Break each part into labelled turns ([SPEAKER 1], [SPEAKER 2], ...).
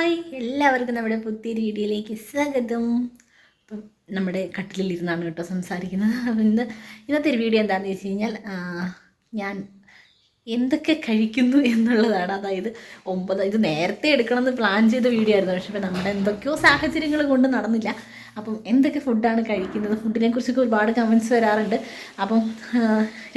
[SPEAKER 1] Hi എല്ലാവർക്കും നമ്മുടെ പുതിയ വീഡിയോയിലേക്ക് സ്വാഗതം. അപ്പം നമ്മുടെ കട്ടിലിരുന്നാണ് കേട്ടോ സംസാരിക്കുന്നത്. അപ്പം ഇന്ന് ഇന്നത്തെ ഒരു വീഡിയോ എന്താണെന്ന് വെച്ച് കഴിഞ്ഞാൽ ഞാൻ എന്തൊക്കെ കഴിക്കുന്നു എന്നുള്ളതാണ്. അതായത് ഒമ്പത് ഇത് നേരത്തെ എടുക്കണമെന്ന് പ്ലാൻ ചെയ്ത വീഡിയോ ആയിരുന്നു. പക്ഷേ ഇപ്പം നമ്മുടെ എന്തൊക്കെയോ സാഹചര്യങ്ങൾ കൊണ്ട് നടന്നില്ല. അപ്പം എന്തൊക്കെ ഫുഡാണ് കഴിക്കുന്നത്? ഫുഡിനെ കുറിച്ചൊക്കെ ഒരുപാട് കമൻസ് വരാറുണ്ട്. അപ്പം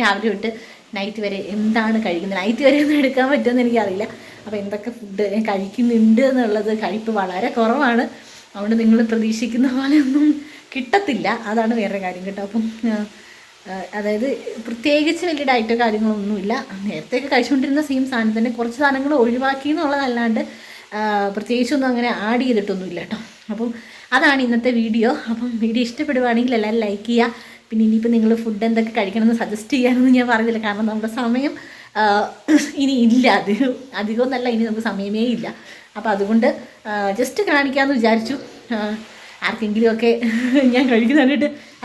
[SPEAKER 1] രാവിലെ തൊട്ട് നൈറ്റ് വരെ എന്താണ് കഴിക്കുന്നത്? നൈറ്റ് വരെ ഒന്നും എടുക്കാൻ പറ്റുമെന്ന് എനിക്കറിയില്ല. അപ്പോൾ എന്തൊക്കെ ഫുഡ് ഞാൻ കഴിക്കുന്നുണ്ട് എന്നുള്ളത് കഴിപ്പ് വളരെ കുറവാണ്. അതുകൊണ്ട് നിങ്ങൾ പ്രതീക്ഷിക്കുന്ന പോലെ ഒന്നും കിട്ടത്തില്ല. അതാണ് വേറെ കാര്യം കേട്ടോ. അപ്പം അതായത് പ്രത്യേകിച്ച് വലിയ ഡയറ്റോ കാര്യങ്ങളൊന്നുമില്ല നേരത്തെയൊക്കെ കഴിച്ചുകൊണ്ടിരുന്ന സെയിം സാധനം തന്നെ കുറച്ച് സാധനങ്ങൾ ഒഴിവാക്കി എന്നുള്ളതല്ലാണ്ട് പ്രത്യേകിച്ചൊന്നും അങ്ങനെ ആഡ് ചെയ്തിട്ടൊന്നുമില്ല കേട്ടോ. അപ്പം അതാണ് ഇന്നത്തെ വീഡിയോ അപ്പം വീഡിയോ ഇഷ്ടപ്പെടുവാണെങ്കിൽ എല്ലാവരും ലൈക്ക് ചെയ്യുക. പിന്നെ ഇനിയിപ്പോൾ നിങ്ങൾ ഫുഡ് എന്തൊക്കെ കഴിക്കണമെന്ന് സജസ്റ്റ് ചെയ്യാനൊന്നും ഞാൻ പറഞ്ഞില്ല. കാരണം നമ്മുടെ സമയം ഇനി ഇല്ല. അധികം അധികം ഇനി നമുക്ക് സമയമേ ഇല്ല. അപ്പോൾ അതുകൊണ്ട് ജസ്റ്റ് കാണിക്കാമെന്ന് വിചാരിച്ചു. ആർക്കെങ്കിലുമൊക്കെ ഞാൻ കഴിക്കുന്ന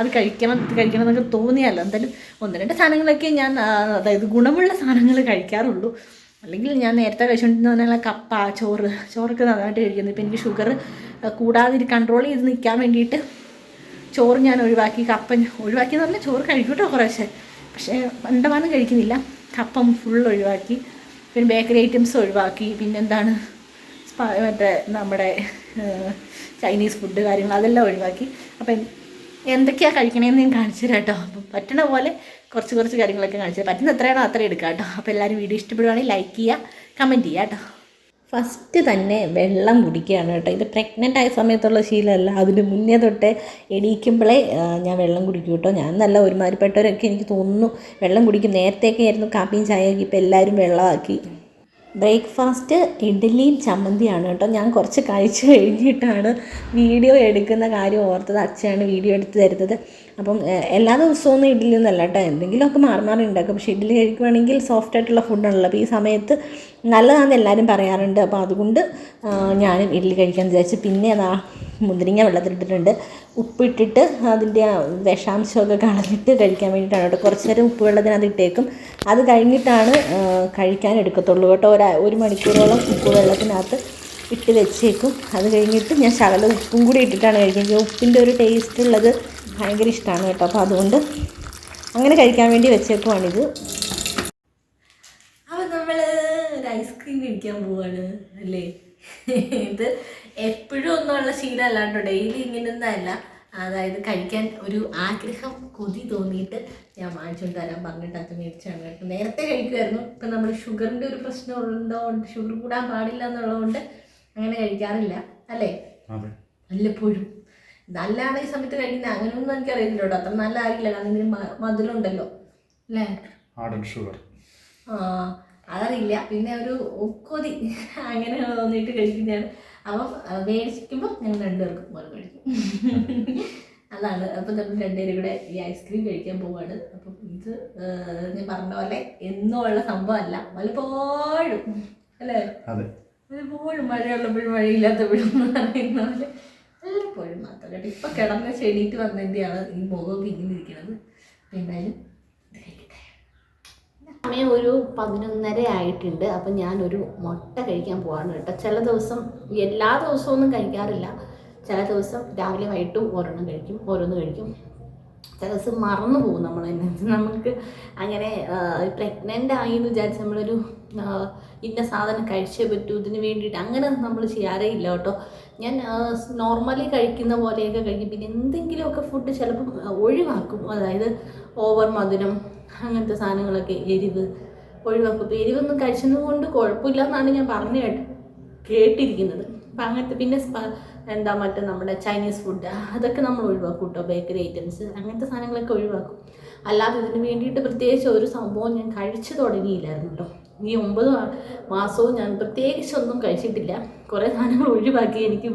[SPEAKER 1] അത് കഴിക്കണം കഴിക്കണം എന്നൊക്കെ തോന്നിയല്ലോ എന്തായാലും ഒന്ന് രണ്ട് സാധനങ്ങളൊക്കെ ഞാൻ അതായത് ഗുണമുള്ള സാധനങ്ങൾ കഴിക്കാറുള്ളൂ. അല്ലെങ്കിൽ ഞാൻ നേരത്തെ കഴിച്ചുകൊണ്ടിരുന്ന കപ്പ ചോറ് ചോറൊക്കെ നന്നായിട്ട് കഴിക്കുന്നു. ഇപ്പം എനിക്ക് ഷുഗർ കൂടാതെ കൺട്രോൾ ചെയ്ത് നിൽക്കാൻ വേണ്ടിയിട്ട് ചോറ് ഞാൻ ഒഴിവാക്കി കപ്പ ഒഴിവാക്കി എന്ന് പറഞ്ഞാൽ ചോറ് കഴിക്കൂട്ടോ കുറേശ്ശെ. പക്ഷേ പണ്ടമാനം കഴിക്കുന്നില്ല. കപ്പം ഫുൾ ഒഴിവാക്കി. പിന്നെ ബേക്കറി ഐറ്റംസ് ഒഴിവാക്കി. പിന്നെന്താണ്? മറ്റേ നമ്മുടെ ചൈനീസ് ഫുഡ് കാര്യങ്ങൾ അതെല്ലാം ഒഴിവാക്കി. അപ്പം എന്തൊക്കെയാണ് കഴിക്കണേന്ന് ഞാൻ കാണിച്ചു തരാം കേട്ടോ. അപ്പം പറ്റണ പോലെ കുറച്ച് കുറച്ച് കാര്യങ്ങളൊക്കെ കാണിച്ചു തരാം. പറ്റുന്ന എത്രയാണോ അത്ര എടുക്കാം കേട്ടോ. അപ്പോൾ എല്ലാവരും വീഡിയോ ഇഷ്ടപ്പെടുവാണെങ്കിൽ ലൈക്ക് ചെയ്യുക കമന്റ് ചെയ്യുക കേട്ടോ. ഫസ്റ്റ് തന്നെ വെള്ളം കുടിക്കുകയാണ് കേട്ടോ. ഇത് പ്രഗ്നന്റ് ആയ സമയത്തുള്ള ശീലമല്ല. അതിന് മുന്നേ തൊട്ടേ എണീക്കുമ്പോഴേ ഞാൻ വെള്ളം കുടിക്കും കേട്ടോ. ഞാൻ നല്ല ഒരുമാതിരിപ്പെട്ടവരൊക്കെ എനിക്ക് തോന്നുന്നു വെള്ളം കുടിക്കും. നേരത്തെയൊക്കെ ആയിരുന്നു കാപ്പിയും ചായയൊക്കെ ഇപ്പോൾ എല്ലാവരും വെള്ളമാക്കി. ബ്രേക്ക്ഫാസ്റ്റ് ഇഡ്ഡലിയും ചമ്മന്തിയാണ് കേട്ടോ. ഞാൻ കുറച്ച് കഴിച്ച് കഴിഞ്ഞിട്ടാണ് വീഡിയോ എടുക്കുന്ന കാര്യം ഓർത്തത്. അച്ഛനാണ് വീഡിയോ എടുത്ത് തരുന്നത്. അപ്പം എല്ലാ ദിവസവും ഒന്നും ഇഡ്ഡലി ഒന്നല്ല കേട്ടോ. എന്തെങ്കിലുമൊക്കെ മാറി മാറി ഉണ്ടാക്കും. പക്ഷേ ഇഡ്ഡലി കഴിക്കുവാണെങ്കിൽ സോഫ്റ്റ് ആയിട്ടുള്ള ഫുഡാണല്ലോ അപ്പോൾ ഈ സമയത്ത് നല്ലതാണെന്ന് എല്ലാവരും പറയാറുണ്ട്. അപ്പോൾ അതുകൊണ്ട് ഞാനും ഇഡ്ഡലി കഴിക്കാൻ വിചാരിച്ചു. പിന്നെ അതാ മുന്തിരിങ്ങ വെള്ളത്തിലിട്ടിട്ടുണ്ട്. ഉപ്പിട്ടിട്ട് അതിന്റെ വിഷാംശമൊക്കെ കളഞ്ഞിട്ട് കഴിക്കാൻ വേണ്ടിയിട്ടാണ് കേട്ടോ. കുറച്ച് നേരം ഉപ്പ് വെള്ളത്തിനകത്ത് ഇട്ടേക്കും. അത് കഴിഞ്ഞിട്ടാണ് കഴിക്കാൻ എടുക്കത്തുള്ളൂ കേട്ടോ. ഒരു ഒരു മണിക്കൂറോളം ഉപ്പ് വെള്ളത്തിനകത്ത് ഇട്ട് വെച്ചേക്കും. അത് കഴിഞ്ഞിട്ട് ഞാൻ ശകല ഉപ്പും കൂടി ഇട്ടിട്ടാണ് കഴിക്കുന്നത്. ഉപ്പിന്റെ ഒരു ടേസ്റ്റ് ഉള്ളത് ഭയങ്കര ഇഷ്ടമാണ് കേട്ടോ. അപ്പോൾ അതുകൊണ്ട് അങ്ങനെ കഴിക്കാൻ വേണ്ടി വെച്ചേക്കുവാണിത്. അപ്പോൾ നമ്മൾ ഒരു ഐസ്ക്രീം കഴിക്കാൻ പോവാണ് അല്ലേ? ഇത് എപ്പോഴും ഒന്നുമുള്ള ശീലമല്ല കേട്ടോ ഡെയിലി ഇങ്ങനെയൊന്നല്ല അതായത് കഴിക്കാൻ ഒരു ആഗ്രഹം കൊതി തോന്നിയിട്ട് ഞാൻ വാങ്ങിച്ചുകൊണ്ട് തരാം പറഞ്ഞിട്ട് അത് മേടിച്ചാണ് കേട്ടോ. നേരത്തെ കഴിക്കുമായിരുന്നു ഇപ്പം നമ്മൾ ഷുഗറിന്റെ ഒരു പ്രശ്നം ഉള്ളതുകൊണ്ട് ഷുഗർ കൂടാൻ പാടില്ല എന്നുള്ളതുകൊണ്ട് അങ്ങനെ കഴിക്കാറില്ല അല്ലേ? വല്ലപ്പോഴും. നല്ലതാണ് ഈ സമയത്ത് കഴിക്കുന്നത്. അങ്ങനെയൊന്നും എനിക്കറിയത്തില്ല കേട്ടോ. അത്ര നല്ല ആരില്ല കാരണം ഇതിന് മ- മധുരമുണ്ടല്ലോ അല്ലേ?
[SPEAKER 2] ഷുഗർ
[SPEAKER 1] ആ അതറിയില്ല. പിന്നെ ഒരു കൊതി അങ്ങനെ തോന്നിയിട്ട് കഴിക്കുന്നതാണ്. അപ്പം മേടിക്കുമ്പോൾ ഞങ്ങൾ രണ്ടുപേർക്കും പോലെ കഴിക്കും അതാണ്. അപ്പം നമ്മൾ രണ്ടുപേരും കൂടെ ഈ ഐസ്ക്രീം കഴിക്കാൻ പോവാണ്. അപ്പം ഇത് ഞാൻ പറഞ്ഞ പോലെ എന്നും ഉള്ള സംഭവമല്ല. വല്ലപ്പോഴും. അല്ലേ?
[SPEAKER 2] അതെ.
[SPEAKER 1] വല്ലപ്പോഴും മഴയുള്ളപ്പോഴും മഴയില്ലാത്തപ്പോഴും എന്ന് പറയുന്ന പോലെ വല്ലപ്പോഴും മാത്രം കേട്ടോ ഇപ്പം കിടന്ന് ചെടിയിട്ട് വന്നതിന്റെയാണ് ഈ മുഖമൊക്കെ ഇങ്ങനെ ഇരിക്കുന്നത്. എന്തായാലും സമയം ഒരു പതിനൊന്നര ആയിട്ടുണ്ട്. അപ്പം ഞാനൊരു മുട്ട കഴിക്കാൻ പോവാണ് കേട്ടോ. ചില ദിവസം എല്ലാ ദിവസവും ഒന്നും കഴിക്കാറില്ല. ചില ദിവസം രാവിലെ വൈകിട്ടും ഓരോന്നും കഴിക്കും ഓരോന്ന് കഴിക്കും. ദിവസം മറന്നു പോകും നമ്മൾ തന്നെ. നമുക്ക് അങ്ങനെ പ്രഗ്നന്റ് ആയി എന്ന് വിചാരിച്ച് നമ്മളൊരു ഇന്ന സാധനം കഴിച്ചേ പറ്റൂ ഇതിന് വേണ്ടിയിട്ട് അങ്ങനെ നമ്മൾ ചെയ്യാറേ ഇല്ല കേട്ടോ. ഞാൻ നോർമലി കഴിക്കുന്ന പോലെയൊക്കെ കഴിക്കും. പിന്നെ എന്തെങ്കിലുമൊക്കെ ഫുഡ് ചിലപ്പം ഒഴിവാക്കും. അതായത് ഓവർ മധുരം അങ്ങനത്തെ സാധനങ്ങളൊക്കെ എരിവ് ഒഴിവാക്കും. ഇപ്പോൾ എരിവൊന്നും കഴിച്ചത് കൊണ്ട് കുഴപ്പമില്ല എന്നാണ് ഞാൻ പറഞ്ഞു കേട്ട് കേട്ടിരിക്കുന്നത്. അപ്പം അങ്ങനത്തെ പിന്നെ എന്താ മറ്റേ നമ്മുടെ ചൈനീസ് ഫുഡ് അതൊക്കെ നമ്മൾ ഒഴിവാക്കും കേട്ടോ ബേക്കറി ഐറ്റംസ് അങ്ങനത്തെ സാധനങ്ങളൊക്കെ ഒഴിവാക്കും. അല്ലാതെ ഇതിന് വേണ്ടിയിട്ട് പ്രത്യേകിച്ച് ഒരു സംഭവം ഞാൻ കഴിച്ചു തുടങ്ങിയില്ലായിരുന്നു കേട്ടോ ഈ ഒമ്പത് മാസവും ഞാൻ പ്രത്യേകിച്ച് ഒന്നും കഴിച്ചിട്ടില്ല. കുറേ സാധനങ്ങൾ ഒഴിവാക്കി എനിക്ക്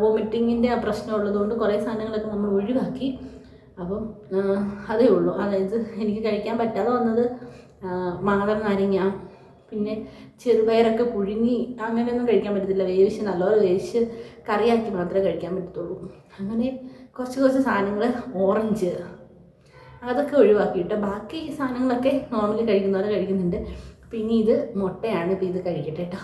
[SPEAKER 1] വോമിറ്റിങ്ങിന്റെ പ്രശ്നം ഉള്ളതുകൊണ്ട് കുറേ സാധനങ്ങളൊക്കെ നമ്മൾ ഒഴിവാക്കി. അപ്പം അതേ ഉള്ളൂ. അതായത് എനിക്ക് കഴിക്കാൻ പറ്റാതെ വന്നത് മാതം നാരങ്ങ പിന്നെ ചെറുപയറൊക്കെ പുഴുങ്ങി അങ്ങനെയൊന്നും കഴിക്കാൻ പറ്റത്തില്ല. വേവിച്ച് നല്ലപോലെ വേവിച്ച് കറിയാക്കി മാത്രമേ കഴിക്കാൻ പറ്റത്തുള്ളൂ. അങ്ങനെ കുറച്ച് കുറച്ച് സാധനങ്ങൾ ഓറഞ്ച് അതൊക്കെ ഒഴിവാക്കിയിട്ട് ബാക്കി സാധനങ്ങളൊക്കെ നോർമലി കഴിക്കുന്നവരെ കഴിക്കുന്നുണ്ട്. പിന്നെ ഇത് മുട്ടയാണ്. ഇപ്പോൾ ഇത് കഴിക്കട്ടെ കേട്ടോ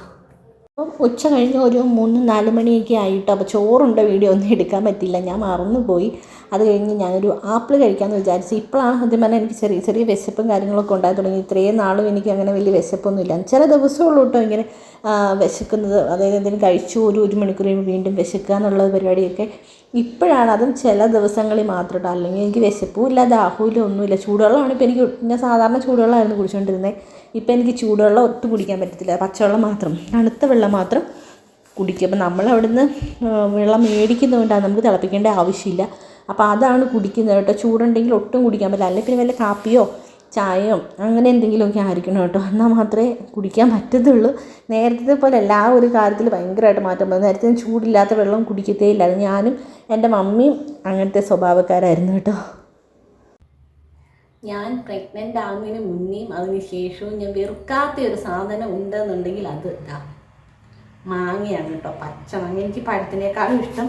[SPEAKER 1] അപ്പം ഉച്ച കഴിഞ്ഞ് ഒരു മൂന്ന് നാല് മണിയൊക്കെ ആയിട്ട് അപ്പോൾ ചോറുണ്ട വീഡിയോ ഒന്നും എടുക്കാൻ പറ്റില്ല ഞാൻ മറന്നുപോയി. അത് കഴിഞ്ഞ് ഞാനൊരു ആപ്പിൾ കഴിക്കാമെന്ന് വിചാരിച്ചു ഇപ്പോഴാണ് സത്യം പറഞ്ഞാൽ എനിക്ക് ചെറിയ ചെറിയ വിശപ്പും കാര്യങ്ങളൊക്കെ ഉണ്ടായി തുടങ്ങി. ഇത്രയും നാളും എനിക്ക് അങ്ങനെ വലിയ വിശപ്പൊന്നുമില്ല ചില ദിവസമുള്ളൂ ഇങ്ങനെ വിശക്കുന്നത്. അതായത് എന്തെങ്കിലും കഴിച്ചു ഒരു ഒരു മണിക്കൂർ വീണ്ടും വിശക്കുക എന്നുള്ള പരിപാടിയൊക്കെ ഇപ്പോഴാണ്. അതും ചില ദിവസങ്ങളിൽ മാത്രം അല്ലെങ്കിൽ എനിക്ക് വിശപ്പും ഇല്ല ദാഹവും ഒന്നുമില്ല. ചൂടുവെള്ളമാണ് ഇപ്പോൾ എനിക്ക് ഞാൻ സാധാരണ ചൂടുവെള്ളമായിരുന്നു കുടിച്ചുകൊണ്ടിരുന്നത്. ഇപ്പം എനിക്ക് ചൂടുവെള്ളം ഒത്തു കുടിക്കാൻ പറ്റത്തില്ല പച്ചവെള്ളം മാത്രം. തണുത്ത വെള്ളം മാത്രം കുടിക്കും. അപ്പം നമ്മൾ അവിടുന്ന് വെള്ളം മേടിക്കുന്നതുകൊണ്ടാണ് നമുക്ക് തിളപ്പിക്കേണ്ട ആവശ്യമില്ല. അപ്പോൾ അതാണ് കുടിക്കുന്നത് കേട്ടോ. ചൂടുണ്ടെങ്കിൽ ഒട്ടും കുടിക്കാൻ പറ്റില്ല. അല്ലെങ്കിൽ പിന്നെ വല്ല കാപ്പിയോ ചായയോ അങ്ങനെ എന്തെങ്കിലുമൊക്കെ ആയിരിക്കണം കേട്ടോ. എന്നാൽ മാത്രമേ കുടിക്കാൻ പറ്റത്തുള്ളൂ. നേരത്തെ പോലെ എല്ലാ ഒരു കാര്യത്തിൽ ഭയങ്കരമായിട്ട് മാറ്റം വന്നു. നേരത്തെ ചൂടില്ലാത്ത വെള്ളം കുടിക്കത്തേ ഇല്ലായിരുന്നു. ഞാനും എന്റെ മമ്മിയും അങ്ങനത്തെ സ്വഭാവക്കാരായിരുന്നു കേട്ടോ. ഞാൻ പ്രഗ്നന്റ് ആകുന്നതിന് മുന്നേയും അതിന് ശേഷവും ഞാൻ വെറുക്കാത്ത ഒരു സാധനം ഉണ്ടെന്നുണ്ടെങ്കിൽ അത് ഇതാ. മാങ്ങയാണ് കേട്ടോ പച്ച മാങ്ങ. എനിക്ക് പഴത്തിനേക്കാളും ഇഷ്ടം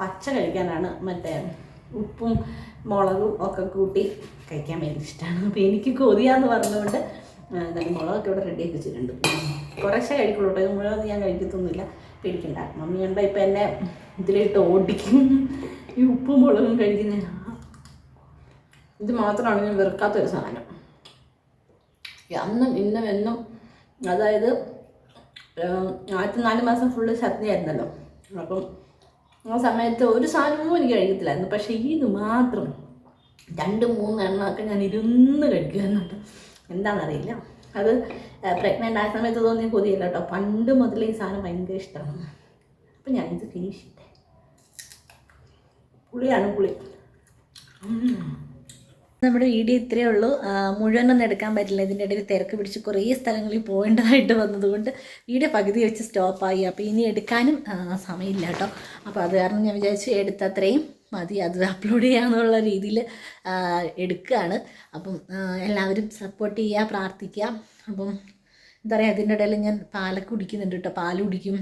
[SPEAKER 1] പച്ച കഴിക്കാനാണ്. മറ്റേ ഉപ്പും മുളകും ഒക്കെ കൂട്ടി കഴിക്കാൻ ഭയങ്കര ഇഷ്ടമാണ് അപ്പോൾ എനിക്ക് കൊതിയാന്ന് പറഞ്ഞുകൊണ്ട് നല്ല മുളകൊക്കെ ഇവിടെ റെഡിയാക്കി വെച്ചിട്ടുണ്ട്. കുറേശ്ശെ കഴിക്കുള്ളൂ കേട്ടോ. മുഴുവൻ ഞാൻ കഴിക്കത്തൊന്നുമില്ല. പേടിക്കണ്ട. മമ്മി കണ്ട ഇപ്പം എന്നെ ഇതിലിട്ട് ഓടിക്കും. ഈ ഉപ്പും മുളകും കഴിക്കുന്ന. ഇത് മാത്രമാണ് ഞാൻ വെറുക്കാത്തൊരു സാധനം. അന്നും ഇന്നും എന്നും അതായത് ആദ്യത്തെ നാല് മാസം ഫുള്ള് ഛർദിയായിരുന്നല്ലോ അപ്പം ആ സമയത്ത് ഒരു സാധനവും എനിക്ക് കഴിക്കത്തില്ലായിരുന്നു. പക്ഷേ ഇത് മാത്രം രണ്ട് മൂന്ന് എണ്ണമൊക്കെ ഞാൻ ഇരുന്ന് കഴിക്കുന്നുണ്ട് എന്താണെന്നറിയില്ല. അത് പ്രഗ്നന്റ് ആയ സമയത്ത് തോന്നിയ കൊതിയല്ല കേട്ടോ. പണ്ട് മുതൽ ഈ സാധനം ഭയങ്കര ഇഷ്ടമാണ് അപ്പം ഞാനിത് ഫിനിഷ് ചെയ്തേ പുളിയാണ് പുളി. നമ്മുടെ വീഡിയോ ഇത്രയേ ഉള്ളൂ. മുഴുവനൊന്നും എടുക്കാൻ പറ്റില്ല. ഇതിന്റെ ഇടയിൽ തിരക്ക് പിടിച്ച് കുറേ സ്ഥലങ്ങളിൽ പോകേണ്ടതായിട്ട് വന്നതുകൊണ്ട് വീഡിയോ പകുതി വെച്ച് സ്റ്റോപ്പായി അപ്പോൾ ഇനി എടുക്കാനും സമയമില്ല കേട്ടോ. അപ്പോൾ അത് കാരണം ഞാൻ വിചാരിച്ചു എടുത്തത്രയും മതി. അത് അപ്ലോഡ് ചെയ്യാമെന്നുള്ള രീതിയിൽ എടുക്കുകയാണ് അപ്പം എല്ലാവരും സപ്പോർട്ട് ചെയ്യുക പ്രാർത്ഥിക്കുക. അപ്പം എന്താ പറയുക അതിന്റെ ഇടയിൽ ഞാൻ പാലൊക്കെ കുടിക്കുന്നുണ്ട് കേട്ടോ. പാൽ കുടിക്കും.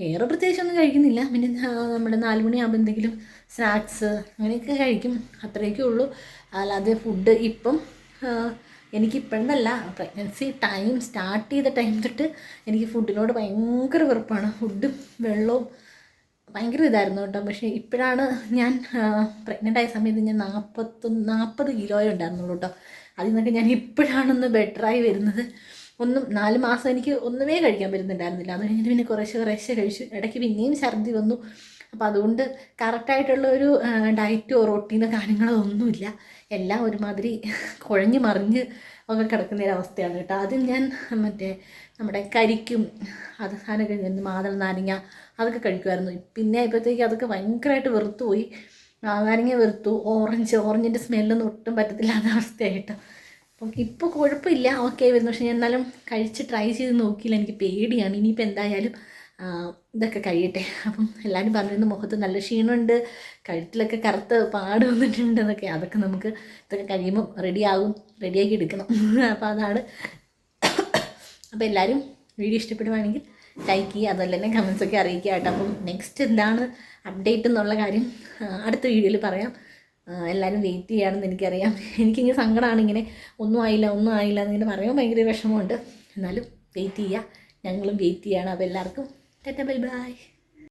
[SPEAKER 1] വേറെ പ്രത്യേകിച്ചൊന്നും കഴിക്കുന്നില്ല. പിന്നെ നമ്മുടെ നാല് മണിയാകുമ്പോൾ എന്തെങ്കിലും സ്നാക്സ് അങ്ങനെയൊക്കെ കഴിക്കും. അത്രയൊക്കെ ഉള്ളൂ. അല്ലാതെ ഫുഡ് ഇപ്പം എനിക്കിപ്പോഴെന്നല്ല പ്രഗ്നൻസി ടൈം സ്റ്റാർട്ട് ചെയ്ത ടൈം തൊട്ട് എനിക്ക് ഫുഡിനോട് ഭയങ്കര വെറുപ്പാണ്. ഫുഡും വെള്ളവും ഭയങ്കര ഇതായിരുന്നു കേട്ടോ. പക്ഷേ ഇപ്പോഴാണ് ഞാൻ പ്രഗ്നന്റ് ആയ സമയത്ത് ഞാൻ നാൽപ്പത്തൊന്ന് നാൽപ്പത് കിലോയേ ഉണ്ടായിരുന്നുള്ളൂ കേട്ടോ. അതിൽ നിന്നൊക്കെ ഞാൻ ഇപ്പോഴാണൊന്ന് ബെറ്ററായി വരുന്നത്. ഒന്നും നാല് മാസം എനിക്ക് ഒന്നുമേ കഴിക്കാൻ പറ്റുന്നുണ്ടായിരുന്നില്ല. അത് കഴിഞ്ഞിട്ട് പിന്നെ കുറേശ്ശെ കുറേശ്ശെ കഴിച്ചു. ഇടയ്ക്ക് പിന്നെയും ഛർദി വന്നു. അപ്പോൾ അതുകൊണ്ട് കറക്റ്റായിട്ടുള്ള ഒരു ഡയറ്റോ റൊട്ടീനോ കാര്യങ്ങളോ ഒന്നുമില്ല. എല്ലാം ഒരുമാതിരി കുഴഞ്ഞു മറിഞ്ഞ് ഒക്കെ കിടക്കുന്ന ഒരു അവസ്ഥയാണ് കേട്ടോ. ആദ്യം ഞാൻ മറ്റേ നമ്മുടെ കരിക്കും അത് സാധനമൊക്കെ എന്ത് മാതള നാരങ്ങ അതൊക്കെ കഴിക്കുമായിരുന്നു. പിന്നെ ഇപ്പോഴത്തേക്ക് അതൊക്കെ ഭയങ്കരമായിട്ട് വെറുത്തുപോയി. നാരങ്ങ വെറുത്തു. ഓറഞ്ച് ഓറഞ്ചിന്റെ സ്മെല്ലൊന്നും ഒട്ടും പറ്റത്തില്ലാത്ത അവസ്ഥയായിട്ട് അപ്പം ഇപ്പോൾ കുഴപ്പമില്ല. ഓക്കെ വരുന്നു. പക്ഷേ ഞാൻ എന്നാലും കഴിച്ച് ട്രൈ ചെയ്ത് നോക്കിയില്ല. എനിക്ക് പേടിയാണ്. ഇനിയിപ്പോൾ എന്തായാലും ഇതൊക്കെ കഴിയട്ടെ. അപ്പം എല്ലാവരും പറഞ്ഞിരുന്നു മുഖത്ത് നല്ല ക്ഷീണമുണ്ട്. കഴുത്തിലൊക്കെ കറുത്ത് പാട് വന്നിട്ടുണ്ട് എന്നൊക്കെ. അതൊക്കെ നമുക്ക് ഇതൊക്കെ കഴിയുമ്പോൾ റെഡിയാകും റെഡിയാക്കി എടുക്കണം. അപ്പോൾ അതാണ്. അപ്പോൾ എല്ലാവരും വീഡിയോ ഇഷ്ടപ്പെടുവാണെങ്കിൽ ലൈക്ക് ചെയ്യുക. അതുപോലെ തന്നെ കമൻസൊക്കെ അറിയിക്കുക കേട്ടോ. അപ്പം നെക്സ്റ്റ് എന്താണ് അപ്ഡേറ്റ് എന്നുള്ള കാര്യം അടുത്ത വീഡിയോയിൽ പറയാം. എല്ലാവരും വെയിറ്റ് ചെയ്യാണെന്ന് എനിക്കറിയാം. എനിക്കിങ്ങനെ സങ്കടമാണ് ഇങ്ങനെ ഒന്നും ആയില്ല ഒന്നും ആയില്ല എന്നിങ്ങനെ പറയാൻ ഭയങ്കര വിഷമമുണ്ട്. എന്നാലും വെയിറ്റ് ചെയ്യുക ഞങ്ങളും വെയിറ്റ് ചെയ്യണം. അപ്പോൾ എല്ലാവർക്കും ടാറ്റ ബൈ ബൈ.